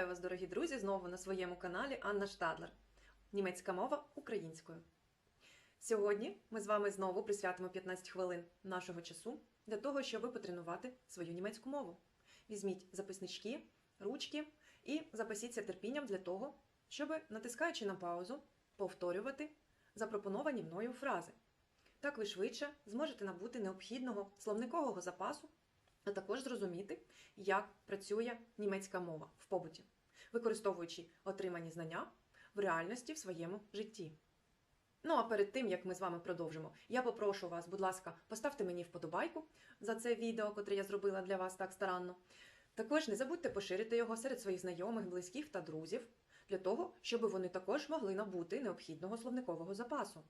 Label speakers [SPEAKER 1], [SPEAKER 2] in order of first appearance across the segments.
[SPEAKER 1] Вітаю вас, дорогі друзі, знову на своєму каналі Анна Штадлер. Німецька мова українською. Сьогодні ми з вами знову присвятимо 15 хвилин нашого часу для того, щоб потренувати свою німецьку мову. Візьміть записнички, ручки і запасіться терпінням для того, щоб, натискаючи на паузу, повторювати запропоновані мною фрази. Так ви швидше зможете набути необхідного словникового запасу, а також зрозуміти, як працює німецька мова в побуті, використовуючи отримані знання в реальності в своєму житті. Ну а перед тим як ми з вами продовжимо, я попрошу вас, будь ласка, поставте мені вподобайку за це відео, котре я зробила для вас так старанно. Також не забудьте поширити його серед своїх знайомих, близьких та друзів, для того, щоб вони також могли набути необхідного словникового запасу.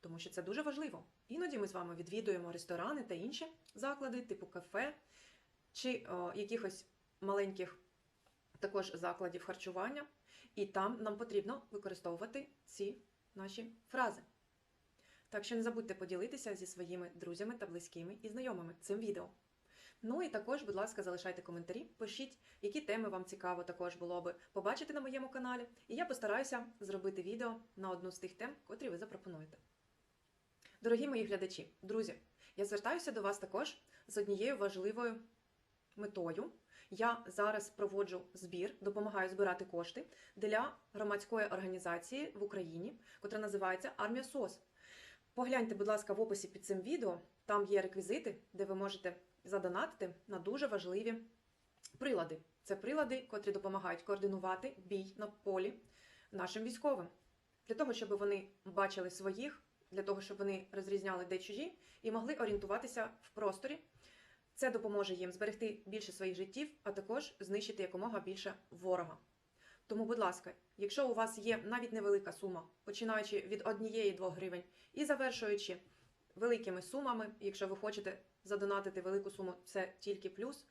[SPEAKER 1] Тому що це дуже важливо. Іноді ми з вами відвідуємо ресторани та інші заклади, типу кафе чи о, якихось маленьких також закладів харчування, і там нам потрібно використовувати ці наші фрази. Так що не забудьте поділитися зі своїми друзями та близькими і знайомими цим відео. Ну і також, будь ласка, залишайте коментарі, пишіть, які теми вам цікаво також було би побачити на моєму каналі, і я постараюся зробити відео на одну з тих тем, котрі ви запропонуєте. Дорогі мої глядачі, друзі, я звертаюся до вас також з однією важливою метою. Я зараз проводжу збір, допомагаю збирати кошти для громадської організації в Україні, котра називається Армія СОС. Погляньте, будь ласка, в описі під цим відео. Там є реквізити, де ви можете задонатити на дуже важливі прилади. Це прилади, котрі допомагають координувати бій на полі нашим військовим, для того, щоб вони бачили своїх, для того, щоб вони розрізняли де чужі і могли орієнтуватися в просторі. Це допоможе їм зберегти більше своїх життів, а також знищити якомога більше ворога. Тому, будь ласка, якщо у вас є навіть невелика сума, починаючи від 1-2 гривень і завершуючи великими сумами, якщо ви хочете задонатити велику суму, це тільки плюс.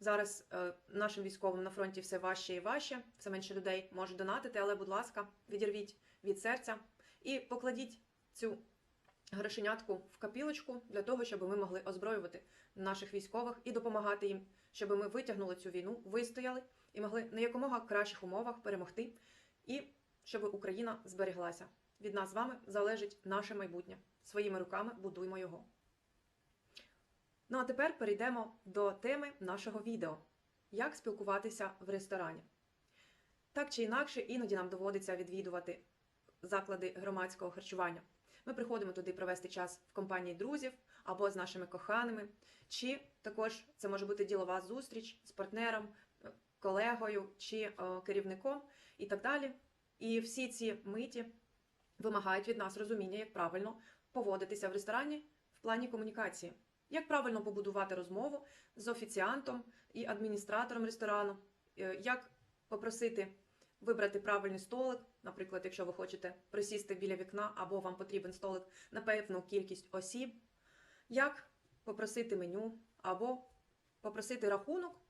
[SPEAKER 1] Зараз е, нашим військовим на фронті все важче і важче, все менше людей можуть донатити, але, будь ласка, відірвіть від серця і покладіть цю грошенятку в капілочку для того, щоб ми могли озброювати наших військових і допомагати їм, щоб ми витягнули цю війну, вистояли і могли на якомога кращих умовах перемогти, і щоб Україна збереглася. Від нас з вами залежить наше майбутнє. Своїми руками будуймо його. Ну а тепер перейдемо до теми нашого відео: як спілкуватися в ресторані. Так чи інакше, іноді нам доводиться відвідувати заклади громадського харчування. Ми приходимо туди провести час в компанії друзів або з нашими коханими, чи також це може бути ділова зустріч з партнером, е, колегою чи е, керівником і так далі. І всі ці миті вимагають від нас розуміння, як правильно поводитися в ресторані в плані комунікації, як правильно побудувати розмову з офіціантом і адміністратором ресторану, е, як попросити вибрати правильний столик, наприклад, якщо ви хочете присісти біля вікна або вам потрібен столик на певну кількість осіб, як попросити меню або попросити рахунок.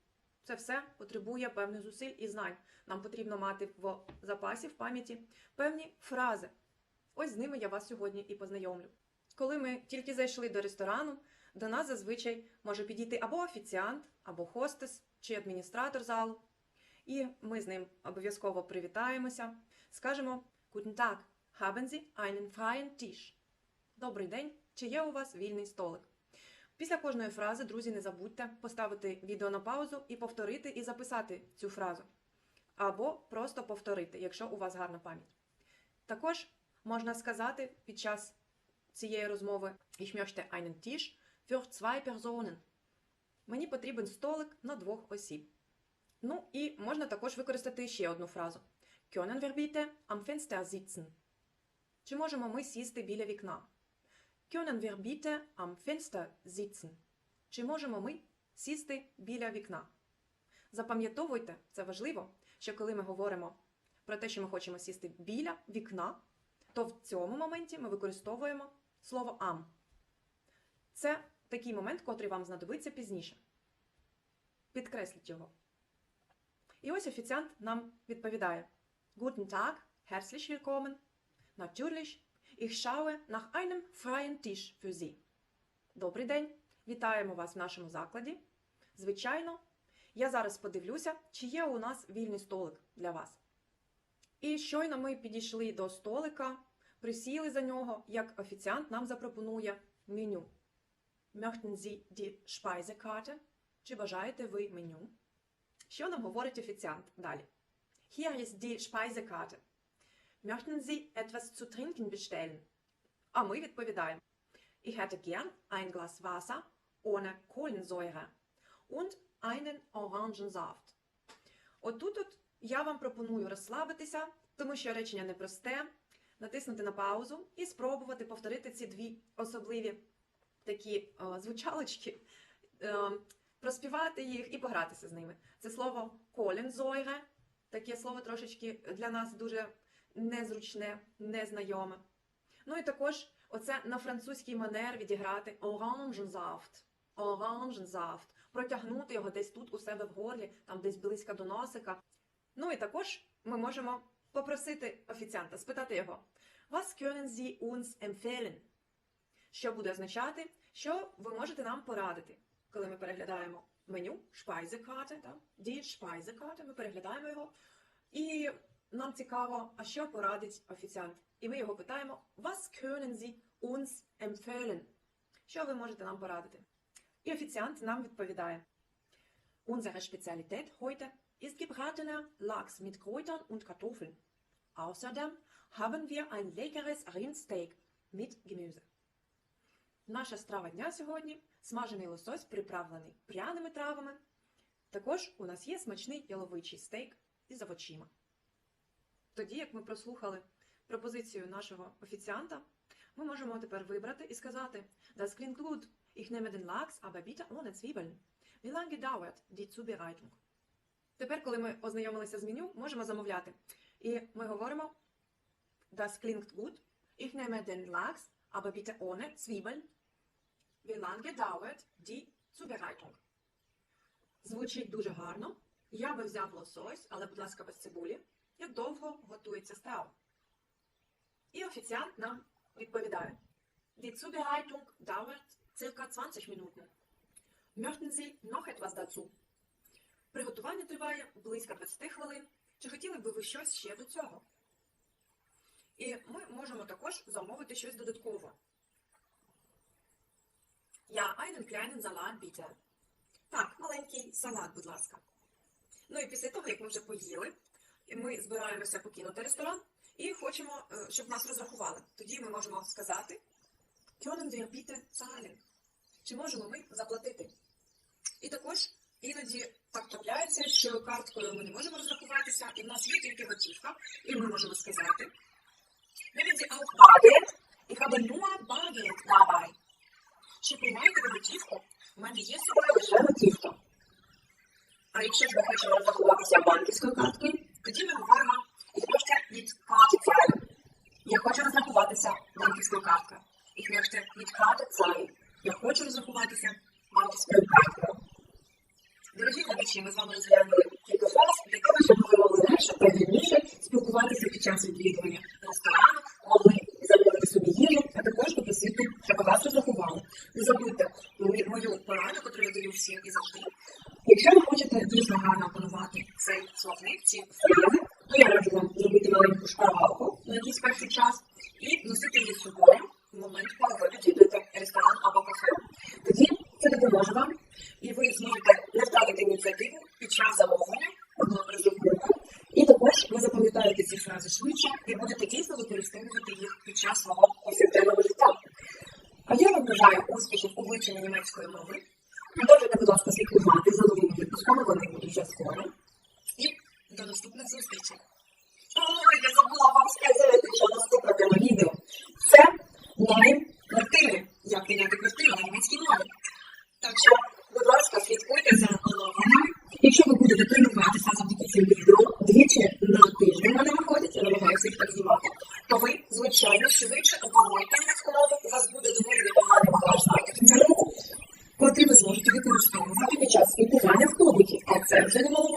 [SPEAKER 1] Це все потребує певних зусиль і знань. Нам потрібно мати в запасі, в пам'яті певні фрази. Ось з ними я вас сьогодні і познайомлю. Коли ми тільки зайшли до ресторану, до нас зазвичай може підійти або офіціант, або хостес чи адміністратор залу. І ми з ним обов'язково привітаємося, скажемо Guten Tag, haben Sie einen freien Tisch? Добрий день, чи є у вас вільний столик? Після кожної фрази, друзі, не забудьте поставити відео на паузу і повторити і записати цю фразу. Або просто повторити, якщо у вас гарна пам'ять. Також можна сказати під час цієї розмови Ich möchte einen Tisch für zwei Personen. Мені потрібен столик на двох осіб. Ну і можна також використати ще одну фразу. Können wir bitte am Fenster sitzen? Чи можемо ми сісти біля вікна? Können wir bitte am Fenster sitzen? Чи можемо ми сісти біля вікна? Запам'ятовуйте, це важливо, що коли ми говоримо про те, що ми хочемо сісти біля вікна, то в цьому моменті ми використовуємо слово am. Це такий момент, котрий вам знадобиться пізніше. Підкресліть його. І ось офіціант нам відповідає: Guten Tag, herzlich willkommen. Natürlich, ich schaue nach einem freien Tisch für Sie. Добрий день! Вітаємо вас в нашому закладі. Звичайно, Я зараз подивлюся, чи є у нас вільний столик для вас. І щойно ми підійшли до столика, присіли за нього, як офіціант нам запропонує меню. Möchten Sie die Speisekarte? Чи бажаєте ви меню? Що нам говорить офіціант далі? Hier ist die Speisekarte. Möchten Sie etwas zu trinken bestellen? А ми відповідаємо. Ich hätte gern ein Glas Wasser ohne Kohlensäure und einen Orangensaft. Отут от я вам пропоную розслабитися, тому що речення непросте, натиснути на паузу і спробувати повторити ці дві особливі такі е, звучалочки, е, проспівати їх і погратися з ними. Це слово Kohlensäure, таке слово трошечки для нас дуже незручне, незнайоме. Ну і також оце на французький манер відіграти Orangensaft. Orangensaft. Протягнути його десь тут у себе в горлі, там десь близько до носика. Ну і також ми можемо попросити офіціанта, спитати його: Was können Sie uns empfehlen? Що буде означати, що ви можете нам порадити, коли ми переглядаємо меню Speisekarte, да? Die Speisekarte, ми переглядаємо його. І нам цікаво, а що порадить офіціант? І ми його питаємо: Was können Sie uns empfehlen? Що ви можете нам порадити? І офіціант нам відповідає: Unsere Spezialität heute ist gebratener Lachs mit Kräutern und Kartoffeln. Außerdem haben wir ein leckeres Rindsteak mit Gemüse. Наша страва дня сьогодні смажений лосось, приправлений пряними травами. Також у нас є смачний яловичий стейк із овочима. Тоді, як ми прослухали пропозицію нашого офіціанта, ми можемо тепер вибрати і сказати: Das klingt gut. Ich nehme den Lachs, aber bitte ohne Zwiebeln. Wie lange dauert die Zubereitung? Тепер, коли ми ознайомилися з меню, можемо замовляти. І ми говоримо Das klingt gut. Ich nehme den Lachs, aber bitte ohne Zwiebeln. Wie lange dauert die Zubereitung? Звучить дуже гарно. Я би взяв лосось, але, будь ласка, без цибулі. Як довго готується страва? І офіціант нам відповідає. Die Zubereitung dauert circa 20 Minuten. Möchten Sie noch etwas dazu? Приготування триває близько 20 хвилин. Чи хотіли би ви щось ще до цього? І ми можемо також замовити щось додатково. Ja, einen kleinen Salat. Так, маленький салат, будь ласка. Ну і після того, як ми вже поїли, ми збираємося покинути ресторан і хочемо, е, щоб нас розрахували. Тоді ми можемо сказати Können wir bitte? Чи можемо ми заплатити? І також іноді так трапляється, що карткою ми не можемо розрахуватися, і в нас є тільки готівка, і ми можемо сказати Nehmen Sie auch Bargeld? Ich habe nur Bargeld dabei. Чи приймаєте ви готівку? У мене є собою лише готівка. А якщо ж ми хочемо розрахуватися банківською карткою, тоді ми говоримо möchte mit Karte zahlen. Я хочу розрахуватися банківською карткою. Ich möchte mit Karte zahlen. Я хочу розрахуватися банківською карткою. Дорогі глядачі, ми з вами розглянули кілька фраз для того, щоб ви могли легше та вільніше спілкуватися під час відвідування ресторану, також щоб вас розрахували. Не забудьте мою- пораду, яку я даю всім і завжди. Якщо ви хочете дійсно гарно опанувати цей словник, ці фрази, то я раджу вам зробити маленьку шпаргалку на якийсь перший час і носити її з собою в момент, коли ви відвідуєте ресторан або кафе. Тоді це допоможе вам, і ви зможете не втратити ініціативу під час замовлення або розрахунку. І також ви запам'ятаєте ці фрази швидше і будете дійсно використовувати їх під час свого повсякденного життя. А я вам бажаю успіхів у вивченні німецької мови. Продовжуйте, будь ласка, слідкувати за новими випусками, вони будуть вже скоро. І до наступних зустрічей. Ой, я забула вам сказати, що наступне тема відео це найм квартири. Як прийняти квартиру на німецькій мові. Так що, будь ласка, слідкуйте за оновленнями. Якщо ви будете тренуватися завдяки цим відео двічі на тиждень вони виходять, я намагаюся їх так знімати, то ви, звичайно, швидше опануєте німецьку мову, у вас буде доволі непоганий багаж знайомих котрі ви зможете використовувати під час спілкування в побуті, а це вже немало